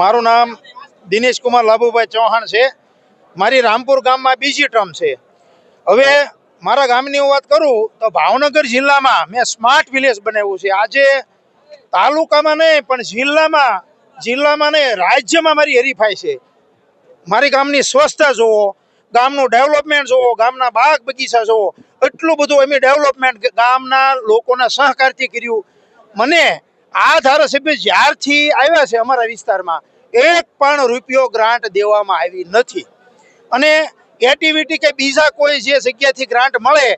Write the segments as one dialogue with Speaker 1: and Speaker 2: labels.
Speaker 1: મારું નામ દિનેશ કુમાર લાભુભાઈ ચૌહાણ છે. મારી રામપુર ગામમાં બીજી ટર્મ છે. હવે મારા ગામની વાત કરું તો ભાવનગર જિલ્લામાં મેં સ્માર્ટ વિલેજ બનાવ્યું છે. આજે તાલુકામાં નહીં પણ જિલ્લામાં જિલ્લામાં નહીં રાજ્યમાં મારી હરીફાઈ છે. મારી ગામની સ્વચ્છતા જુઓ ગામનું ડેવલપમેન્ટ જુઓ ગામના બાગ બગીચા જુઓ એટલું બધું અમે ડેવલપમેન્ટ ગામના લોકોના સહકારથી કર્યું. મને આ ધારાસભ્ય જ્યારથી આવ્યા છે અમારા વિસ્તારમાં, એક પણ રૂપિયો ગ્રાન્ટ દેવામાં આવી નથી. અને એટીવીટી કે બીજા કોઈ જે જગ્યાથી ગ્રાન્ટ મળે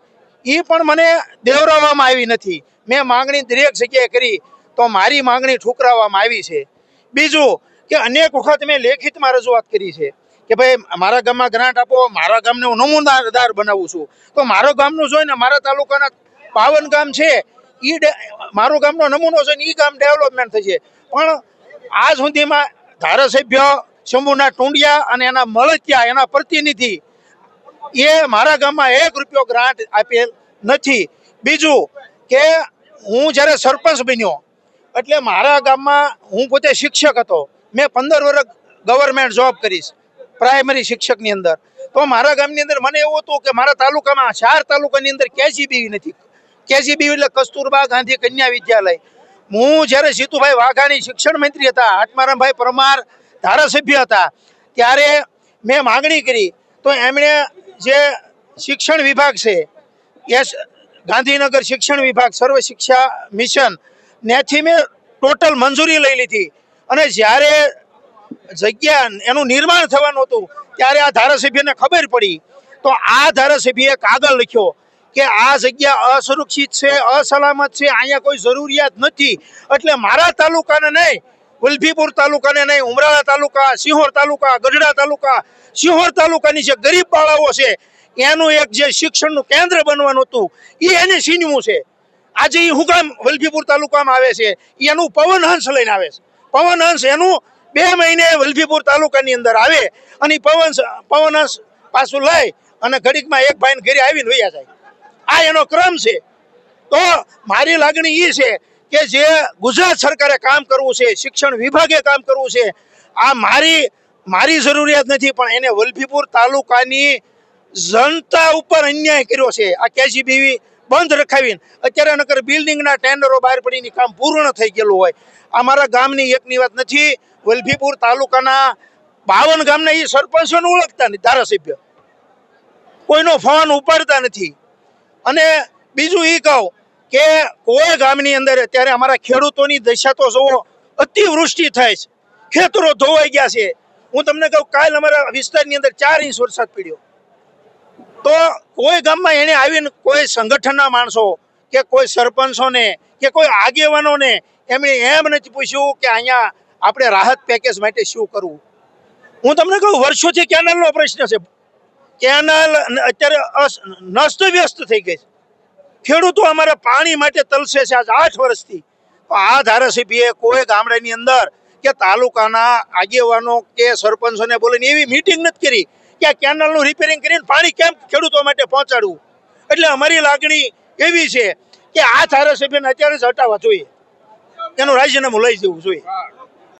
Speaker 1: એ પણ મને દેવરાવવામાં આવી નથી. મેં માંગણી દરેક જગ્યાએ કરી, તો મારી માંગણી ઠુકરાવવામાં આવી છે. બીજું કે અનેક વખત મેં લેખિતમાં રજૂઆત કરી છે કે ભાઈ, મારા ગામમાં ગ્રાન્ટ આપો, મારા ગામને હું નમૂનાદાર બનાવું છું. તો મારા ગામનું જોઈને મારા તાલુકાના પાવન ગામ છે ઈ મારું ગામનો નમૂનો છે ને એ ગામ ડેવલપમેન્ટ થશે. પણ આજ સુધીમાં ધારાસભ્ય શંભુના ટુંડિયા અને એના મળતિયા, એના પ્રતિનિધિ, એ મારા ગામમાં એક રૂપિયો ગ્રાન્ટ આપેલ નથી. બીજું કે હું જ્યારે સરપંચ બન્યો, એટલે મારા ગામમાં હું પોતે શિક્ષક હતો. મેં પંદર વર્ષ ગવર્મેન્ટ જોબ કરીશ પ્રાઇમરી શિક્ષકની અંદર. તો મારા ગામની અંદર મને એવું હતું કે મારા તાલુકામાં ચાર તાલુકાની અંદર કેજીબી નથી. કેજીબી એટલે કસ્તુરબા ગાંધી કન્યા વિદ્યાલય. હું જ્યારે સીતુભાઈ વાઘાણી શિક્ષણ મંત્રી હતા, આત્મારામભાઈ પરમાર ધારાસભ્ય હતા, ત્યારે મેં માગણી કરી, તો એમણે જે શિક્ષણ વિભાગ છે, એસ ગાંધીનગર શિક્ષણ વિભાગ, સર્વ શિક્ષા મિશન, ત્યાંથી મેં ટોટલ મંજૂરી લઈ લીધી. અને જ્યારે જગ્યા એનું નિર્માણ થવાનું હતું, ત્યારે આ ધારાસભ્યને ખબર પડી. તો આ ધારાસભ્યએ કાગળ લખ્યો. કે આ જગ્યા અસુરક્ષિત છે, અસલામત છે, અહીંયા કોઈ જરૂરિયાત નથી. એટલે મારા તાલુકાને નહીં વલભીપુર તાલુકાને નહીં, ઉમરાળા તાલુકા, સિંહોર તાલુકા, ગઢડા તાલુકા, સિંહોર તાલુકાની જે ગરીબ બાળાઓ છે, એનું એક જે શિક્ષણનું કેન્દ્ર બનવાનું હતું, એ એને છીનવું છે. આજે એ હું કામ વલભીપુર તાલુકામાં આવે છે એનું પવનહંસ લઈને આવે છે. પવનહંસ એનું બે મહિને વલભીપુર તાલુકાની અંદર આવે અને પવન પવનહંસ પાછું લઈ અને ઘડીકમાં એક ભાઈને ઘરે આવીને વૈયા જાય. આ એનો ક્રમ છે. તો મારી લાગણી એ છે કે જે ગુજરાત સરકારે કામ કરવું છે, શિક્ષણ વિભાગે કામ કરવું છે, આ મારી મારી જરૂરિયાત નથી, પણ એને વલભીપુર તાલુકાની જનતા ઉપર અન્યાય કર્યો છે. આ કેજીબીવી બંધ રખાવીને અત્યારે નકર બિલ્ડિંગના ટેન્ડરો બહાર પડીને કામ પૂર્ણ થઈ ગયેલું હોય. અમારા ગામની એકની વાત નથી. વલભીપુર તાલુકાના બાવન ગામના એ સરપંચોને ઓળખતા નથી ધારાસભ્ય. કોઈનો ફોન ઉપાડતા નથી. અને બીજું એ કહું કે કોઈ ગામની અંદર અત્યારે અમારા ખેડૂતોની દશા તો જુઓ, અતિવૃષ્ટિ થાય છે. ખેતરો ધોવાઈ ગયા છે. હું તમને કહું, કાલ અમારા વિસ્તારની અંદર ચાર ઇંચ વરસાદ પડ્યો. તો કોઈ ગામમાં એને આવીને કોઈ સંગઠનના માણસો કે કોઈ સરપંચોને કે કોઈ આગેવાનોને એમણે એમ નથી પૂછ્યું કે અહીંયા આપણે રાહત પેકેજ માટે શું કરવું. હું તમને કહું, વર્ષોથી કેનાલનો પ્રશ્ન છે. કેનાલ અત્યારે નસ્ત નસ્તવ્યસ્ત થઈ ગઈ છે. ખેડૂતો અમારા પાણી માટે તલસે છે આજ આઠ વર્ષથી. આ ધારાસભ્યએ કોઈ ગામડાની અંદર કે તાલુકાના આગેવાનો કે સરપંચોને બોલીને એવી મિટિંગ નથી કરી કે આ કેનાલનું રિપેરિંગ કરીને પાણી કેમ ખેડૂતો માટે પહોંચાડવું? એટલે અમારી લાગણી એવી છે કે આ ધારાસભ્યને અત્યારે જ હટાવવા જોઈએ. એનું રાજીનામું લઈ જવું જોઈએ.